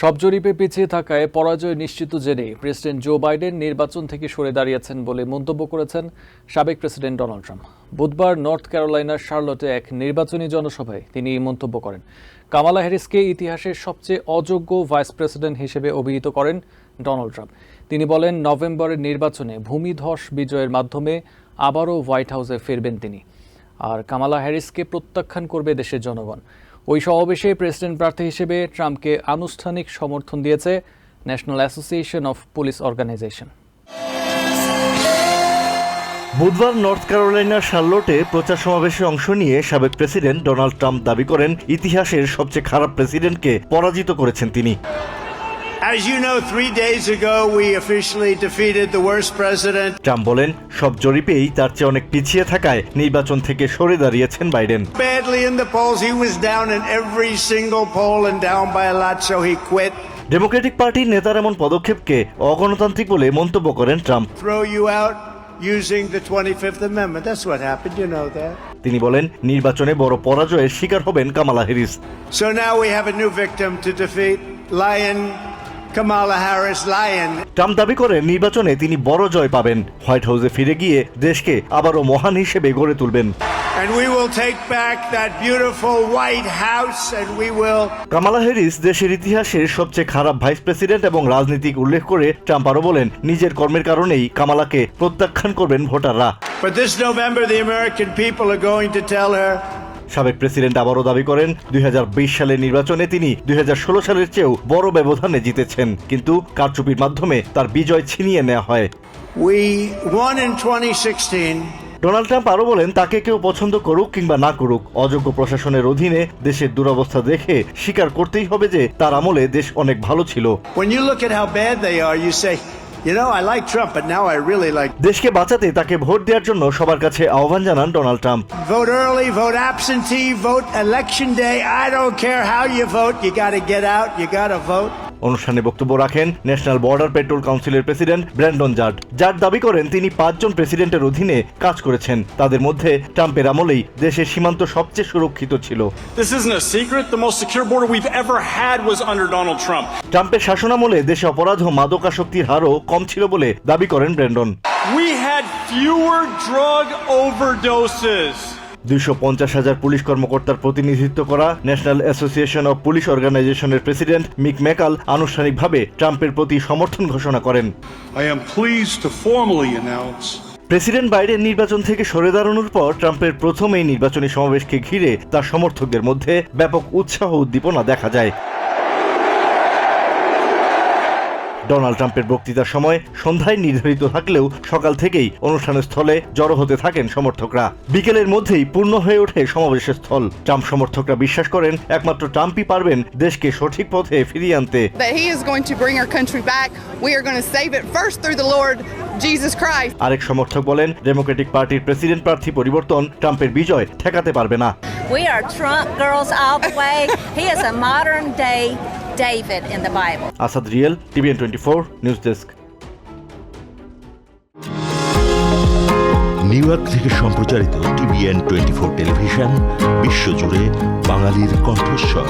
সব জরিপে পিছিয়ে থাকায় পরাজয় নিশ্চিত জেনে প্রেসিডেন্ট জো বাইডেন নির্বাচন থেকে সরে দাঁড়িয়েছেন বলে মন্তব্য করেছেন সাবেক প্রেসিডেন্ট ডোনাল্ড ট্রাম্প। বুধবার নর্থ ক্যারোলাইনার শার্লটে এক নির্বাচনী জনসভায় তিনি এই মন্তব্য করেন। কামালা হ্যারিসকে ইতিহাসের সবচেয়ে অযোগ্য ভাইস প্রেসিডেন্ট হিসেবে অভিহিত করেন ডোনাল্ড ট্রাম্প। তিনি বলেন, নভেম্বরের নির্বাচনে ভূমিধস বিজয়ের মাধ্যমে আবারও হোয়াইট হাউসে ফিরবেন তিনি। আর কামালা হ্যারিসকে প্রত্যাখ্যান করবে দেশের জনগণ। ওই সমাবেশে প্রেসিডেন্ট প্রার্থী হিসেবে ট্রাম্পকে আনুষ্ঠানিক সমর্থন দিয়েছে National Association of Police organisation. বুধবার নর্থ ক্যারোলাইনার শার্লোটে প্রচার সমাবেশে অংশ নিয়ে সাবেক প্রেসিডেন্ট ডোনাল্ড ট্রাম্প দাবি করেন, ইতিহাসের সবচেয়ে খারাপ প্রেসিডেন্টকে পরাজিত করেছেন তিনি। ট্রাম্প বলেন সব জরিপেই তার চেয়ে অনেক পিছিয়ে থাকায় নির্বাচন থেকে সরে দাঁড়িয়েছেন Biden Badly in the polls. He was down in every single poll and down by a lot, so he quit. ডেমোক্রেটিক পার্টির নেতার এমন পদক্ষেপকে অগণতান্ত্রিক বলে মন্তব্য করেন Trump Throw you out using the 25th Amendment. That's what happened. You know that. তিনি বলেন নির্বাচনে বড় পরাজয়ের শিকার হবেন Kamala Harris So now we have a new victim to defeat Lion Kamala Harris. Lion. Trump দাবি করেন নির্বাচনে তিনি বড় জয় পাবেন হোয়াইট হাউসে ফিরে গিয়ে দেশকে আবারও মহান হিসেবে গড়ে তুলবেন And we will take back that beautiful White House and we will Kamala Harris দেশের ইতিহাসের সবচেয়ে খারাপ ভাইস প্রেসিডেন্ট এবং রাজনীতিক উল্লেখ করে ট্রাম্প আরও বলেন নিজের কর্মের কারণেই কামালাকে প্রত্যাখ্যান করবেন ভোটাররা But this November, the American people are going to tell her সাবেক প্রেসিডেন্ট আবারও দাবি করেন দুই হাজার বিশ সালের নির্বাচনে তিনি দুই হাজার ষোলো সালের চেয়েও বড় ব্যবধানে জিতেছেন। কিন্তু কারচুপির মাধ্যমে তার বিজয় ছিনিয়ে নেওয়া হয়। We won in 2016. Donald Trump আরও বলেন তাকে কেউ পছন্দ করুক কিংবা না করুক অযোগ্য প্রশাসনের অধীনে দেশের দুরবস্থা দেখে স্বীকার করতেই হবে যে তার আমলে দেশ অনেক ভালো ছিল। দেশকে বাঁচাতে তাকে ভোট দেওয়ার জন্য সবার কাছে আহ্বান জানান Donald Trump Vote early, vote absentee, vote election day. I don't care how you vote. You got to get out. You got to vote. অনুষ্ঠানে বক্তব্য রাখেন ন্যাশনাল বর্ডার পেট্রোল কাউন্সিলের প্রেসিডেন্ট ব্র্যান্ডন জার্ড। জার্ড দাবি করেন তিনি পাঁচজন প্রেসিডেন্টের অধীনে কাজ করেছেন। তাদের মধ্যে ট্রাম্পের আমলেই দেশের সীমান্ত সবচেয়ে সুরক্ষিত ছিল। ট্রাম্পের শাসনামলে দেশে অপরাধ ও মাদকাসক্তির হারও কম ছিল বলে দাবি করেন Brandon. We had fewer drug overdoses. দুইশো পঞ্চাশ হাজার পুলিশ কর্মকর্তার প্রতিনিধিত্ব করা ন্যাশনাল অ্যাসোসিয়েশন অব পুলিশ অর্গানাইজেশনের প্রেসিডেন্ট মিক মেকাল আনুষ্ঠানিকভাবে ট্রাম্পের প্রতি সমর্থন ঘোষণা করেন। I am pleased to formally announce president Biden নির্বাচন থেকে সরে দাঁড়ানোর পর ট্রাম্পের প্রথম এই নির্বাচনী সমাবেশকে ঘিরে তার সমর্থকদের মধ্যে ব্যাপক উৎসাহ উদ্দীপনা দেখা যায়। ডোনাল্ড ট্রাম্পের বক্তৃতার সময় সন্ধ্যায় নির্ধারিত থাকলেও সকাল থেকেই অনুষ্ঠানের স্থলে জড়ো হতে থাকেন সমর্থকরা। বিকেলের মধ্যেই পূর্ণ হয়ে ওঠে সমাবেশের স্থল ট্রাম্প সমর্থকরা বিশ্বাস করেন একমাত্র ট্রাম্পই পারবেন দেশকে সঠিক পথে ফিরিয়ে আনতে. আরেক সমর্থক বলেন ডেমোক্রেটিক পার্টির প্রেসিডেন্ট প্রার্থী পরিবর্তন ট্রাম্পের বিজয় ঠেকাতে পারবে না। We are Trump girls all the way. he is a modern day David in the Bible. Asad Riel, twenty four news desk New York থেকে সম্প্রচারিত টিভিএন টোয়েন্টি ফোর টেলিভিশন বিশ্বজুড়ে বাঙালির কণ্ঠস্বর